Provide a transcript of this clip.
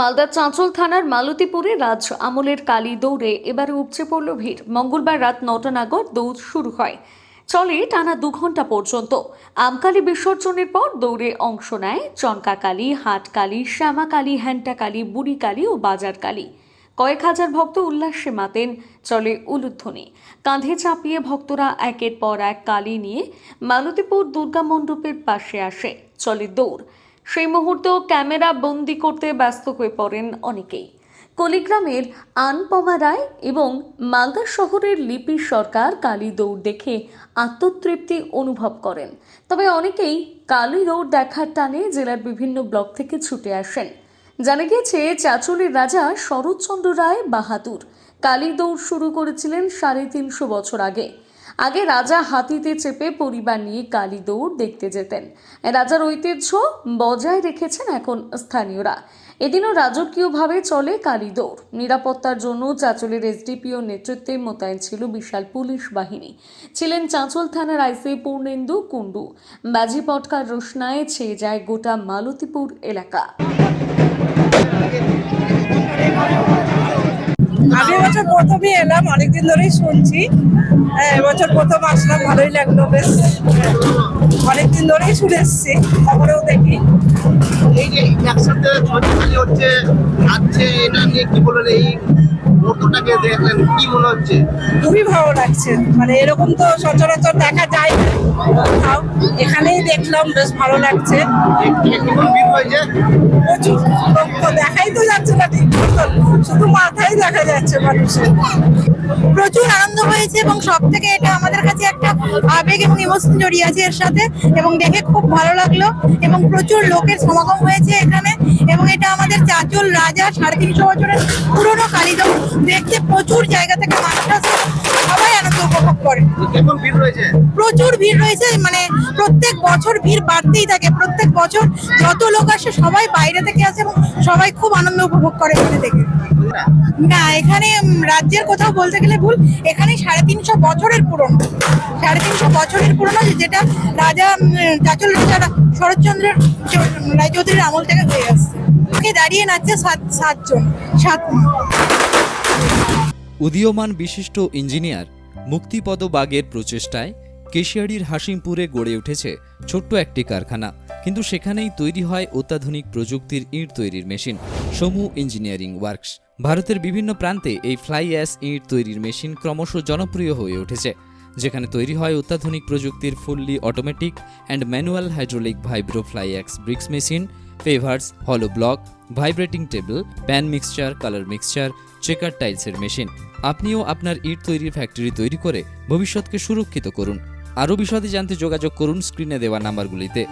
মালদার চাঁচল থানার মালতীপুরে রাজ আমলের কালী দৌড়ে এবারে উপচে পড়ল ভিড়। মঙ্গলবার রাত নটা নাগাদ দৌড় শুরু হয়। চলে টানা দু ঘণ্টা পর্যন্ত। আমকালী বিসর্জনের পর দৌড়ে অংশ নেয় চংকা কালী হাট কালী চনকাকালী, হাটকালী, শ্যামাকালী হ্যান্টাকালী বুড়িকালী ও বাজারকালী। কয়েক হাজার ভক্ত উল্লাসে মাতেন, চলে উলুধ্বনি। কাঁধে চাপিয়ে ভক্তরা একের পর এক কালী নিয়ে মালতীপুর দুর্গা মণ্ডপের পাশে আসে, চলে দৌড়। সেই মুহূর্ত ক্যামেরা বন্দি করতে ব্যস্ত হয়ে পড়েন অনেকেই। কলিগ্রামের আনপমা রায় এবং মালদা শহরের লিপি সরকার কালী দৌড় দেখে আত্মতৃপ্তি অনুভব করেন। তবে অনেকেই কালী দৌড় দেখার টানে জেলার বিভিন্ন ব্লক থেকে ছুটে আসেন। জানা গিয়েছে, চাচলের রাজা শরৎচন্দ্র রায় বাহাদুর কালী দৌড় শুরু করেছিলেন সাড়ে তিনশো বছর আগে। আগে রাজা হাতিতে চেপে পরিবার নিয়ে কালী দৌড় দেখতে যেতেন। রাজার ঐতিহ্য বজায় রেখেছেন এখন স্থানীয়রা। এদিনও রাজকীয়ভাবে চলে কালী দৌড়। নিরাপত্তার জন্য চাঁচলের এসডিপিও নেতৃত্বে মোতায়েন ছিল বিশাল পুলিশ বাহিনী। ছিলেন চাঁচল থানার আইসি পূর্ণেন্দু কুণ্ডু। বাজি পটকার রোশনায় ছেয়ে যায় গোটা মালতীপুর এলাকা। এবছর প্রথমই এলাম, অনেকদিন ধরেই শুনছি। হ্যাঁ এবছর প্রথম আসলাম, ভালোই লাগল, বেশ। অনেকদিন ধরেই শুনে এসছি তারপরেও দেখি। এই যে একসাথে হচ্ছে নাচছে এটা নিয়ে কি বললেন এই মুহূর্তটাকে দেখলেন কি মনে হচ্ছে? খুবই ভালো লাগছে। মানে এরকম তো সচরাচর দেখা যায় না। কোথাও। এখানেই দেখলাম বেশ ভালো লাগছে। প্রচুর দেখাই তো যাচ্ছে না ঠিক শুধু মাথাই দেখা যাচ্ছে মানুষের। প্রচুর আনন্দ হয়েছে এবং সব থেকে এটা আমাদের কাছে একটা আবেগ এবং ইমোশন জড়িয়ে আছে এর সাথে। এবং দেখে খুব ভালো লাগল। এবং প্রচুর লোকের সমাগম হয়েছে এখানে। এবং এটা আমাদের চাচল রাজা সাড়ে তিনশো বছরের পুরনো কালীদম দেখতে প্রচুর জায়গা থেকে মানুষ আসে সবাই আনন্দ উপভোগ করে। প্রচুর ভিড় রয়েছে মানে প্রত্যেক বছর ভিড় বাড়তেই থাকে। প্রত্যেক বছর যত লোক আসে সবাই বাইরে থেকে আসে এবং সবাই খুব আনন্দ উপভোগ করে এখানে দেখে। না? এখানে রাজ্যের কোথাও বলতে গেলে ভুল এখানে সাড়ে তিনশো বছরের পুরনো। সাড়ে তিনশো বছরের পুরনো যেটা রাজা চাচল রাজা শরৎচন্দ্রের রায়চৌধুরীর আমল থেকে হয়ে আসছে। ওকে দাঁড়িয়ে নাচছে সাত, সাতজন, সাত উদীয়মান বিশিষ্ট ইঞ্জিনিয়ার মুক্তিপদ বাগের প্রচেষ্টায় কেশিয়াড়ির হাসিমপুরে গড়ে উঠেছে ছোট্ট একটি কারখানা। কিন্তু সেখানেই তৈরি হয় অত্যাধুনিক প্রযুক্তির ইট তৈরির মেশিন, সমু ইঞ্জিনিয়ারিং ওয়ার্কস। ভারতের বিভিন্ন প্রান্তে এই ফ্লাই অ্যাস ইট তৈরির মেশিন ক্রমশ জনপ্রিয় হয়ে উঠেছে, যেখানে তৈরি হয় অত্যাধুনিক প্রযুক্তির fully automatic and manual hydraulic vibro fly ash bricks machine pavers হলো block vibrating table pan mixture colour mixture checker টাইলসের মেশিন আপনিও আপনার ইট তৈরির ফ্যাক্টরি তৈরি করে ভবিষ্যৎকে সুরক্ষিত করুন। আরও বিশদে জানতে যোগাযোগ করুন স্ক্রিনে দেওয়া নাম্বারগুলিতে।